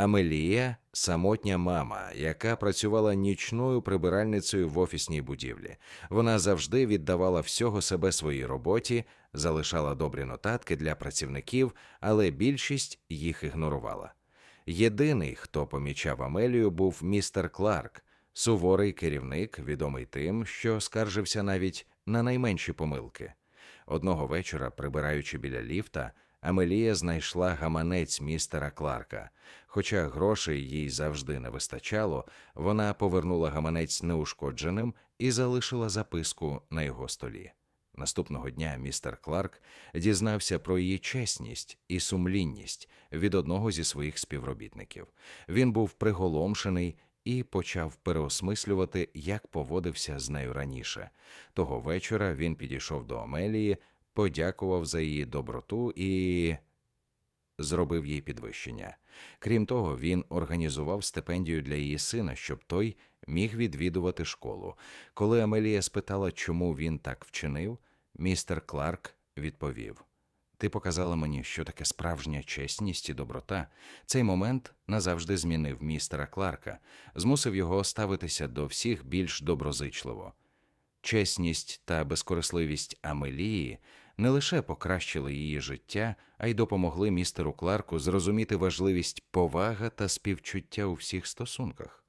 Амелія самотня мама, яка працювала нічною прибиральницею в офісній будівлі. Вона завжди віддавала всього себе своїй роботі, залишала добрі нотатки для працівників, але більшість їх ігнорувала. Єдиний, хто помічав Амелію, був містер Кларк, суворий керівник, відомий тим, що скаржився навіть на найменші помилки. Одного вечора, прибираючи біля ліфта, Амелія знайшла гаманець містера Кларка. Хоча грошей їй завжди не вистачало, вона повернула гаманець неушкодженим і залишила записку на його столі. Наступного дня містер Кларк дізнався про її чесність і сумлінність від одного зі своїх співробітників. Він був приголомшений і почав переосмислювати, як поводився з нею раніше. Того вечора він підійшов до Амелії, подякував за її доброту і зробив їй підвищення. Крім того, він організував стипендію для її сина, щоб той міг відвідувати школу. Коли Амелія спитала, чому він так вчинив, містер Кларк відповів: Ти показала мені, що таке справжня чесність і доброта. Цей момент назавжди змінив містера Кларка, змусив його ставитися до всіх більш доброзичливо. Чесність та безкорисливість Амелії не лише покращили її життя, а й допомогли містеру Кларку зрозуміти важливість повага та співчуття у всіх стосунках.